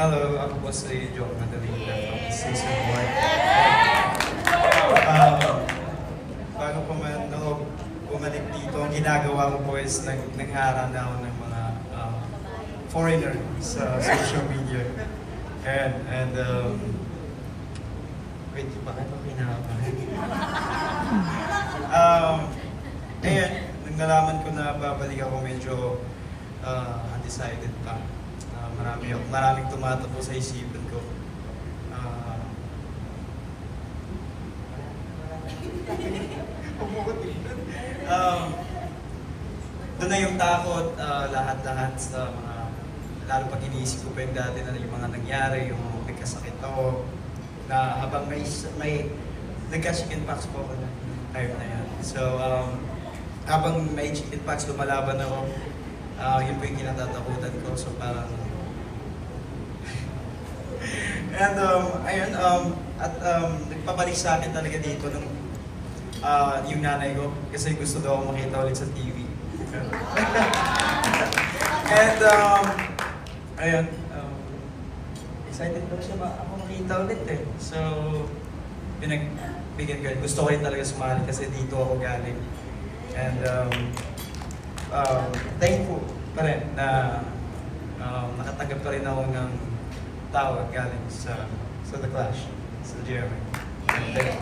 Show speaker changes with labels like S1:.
S1: Hello, ako po si Joe Madalina from Season 1. Um, bago po man ako bumalik dito, ang ginagawa ko po is nag nangharan ako ng mga um, foreigner sa social media. And, and um, wait, bakit ako kinakabahan? um, ayun, nung nalaman ko na babalik ako medyo uh, undecided pa. Uh, marami, maraming tumatakbo sa isipan ko. Uh, um, doon na yung takot, uh, lahat-lahat sa mga, lalo pag iniisip ko pa yung dati na yung mga nangyari, yung may kasakit ako, na habang may, may nagka-chicken pox po ako na time na yan. So, um, habang may chicken pox, lumalaban ako, ah yun po yung kinatatakutan ko. So, parang, And um, ayun, um, at um, nagpabalik sa akin talaga dito nung ah, yung nanay ko kasi gusto daw ako makita ulit sa TV. And um, ayun, um, excited daw siya ma ako makita ulit eh. So, pinagbigyan ko. Gusto ko rin talaga sumali kasi dito ako galing. And um, um, thankful pa rin na um, nakatanggap pa rin ako ng tawag galing sa sa The Clash, sa Jeremy. And thank